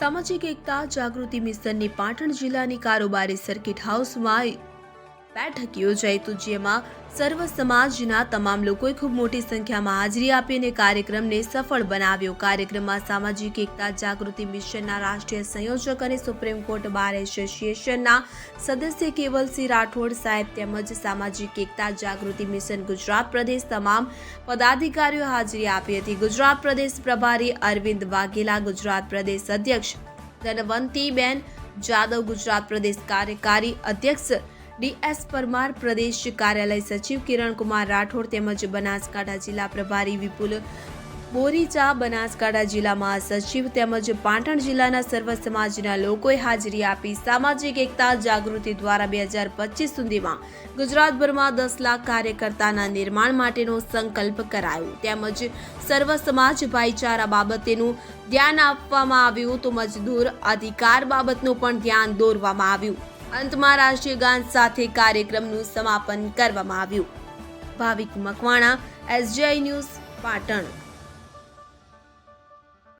સામાજિક એકતા જાગૃતિ મિશનની પાટણ જિલ્લાની કારોબારી સર્કિટ હાઉસમાં બેઠક યોજાઈ તો જેમાં સર્વ સમાજના તમામ લોકોએ ખૂબ મોટી સંખ્યામાં હાજરી આપી અને કાર્યક્રમને સફળ બનાવ્યો. કાર્યક્રમમાં સામાજિક એકતા, જાગૃતિ મિશનના રાષ્ટ્રીય સંયોજક અને સુપ્રીમ કોર્ટ બાર એસોસિએશનના સદસ્ય કેવલસિંહ રાઠોડ સાહેબ તેમજ સામાજિક એકતા, જાગૃતિ મિશન ગુજરાત પ્રદેશ તમામ પદાધિકારીઓ હાજરી આપી હતી. ગુજરાત પ્રદેશ પ્રભારી અરવિંદ વાઘેલા, ગુજરાત પ્રદેશ અધ્યક્ષ ધનવંતીબેન જાદવ, ગુજરાત પ્રદેશ કાર્યકારી અધ્યક્ષ ડીએસ પરમાર પ્રદેશ કાર્યાલય સચિવ કિરણકુમાર રાઠોડ તેમજ બનાસકાંઠા જિલ્લા પ્રભારી વિપુલ બોરીચા, બનાસકાંઠા જિલ્લા મહાસચિવ તેમજ પાટણ જિલ્લાના સર્વ સમાજના લોકોએ હાજરી આપી સામાજિક એકતા જાગૃતિ દ્વારા બે હજાર પચીસ સુધીમાં ગુજરાતભરમાં દસ લાખ કાર્યકર્તાના નિર્માણ માટેનો સંકલ્પ કરાયો. તેમજ સર્વ સમાજ ભાઈચારા બાબતેનું ધ્યાન આપવામાં આવ્યું તો મજદૂર અધિકાર બાબતનું પણ ધ્યાન દોરવામાં આવ્યું. અંતમાં રાષ્ટ્રીય ગાન સાથે કાર્યક્રમનું સમાપન કરવામાં આવ્યું. Bhavik Makwana SGI news Patan.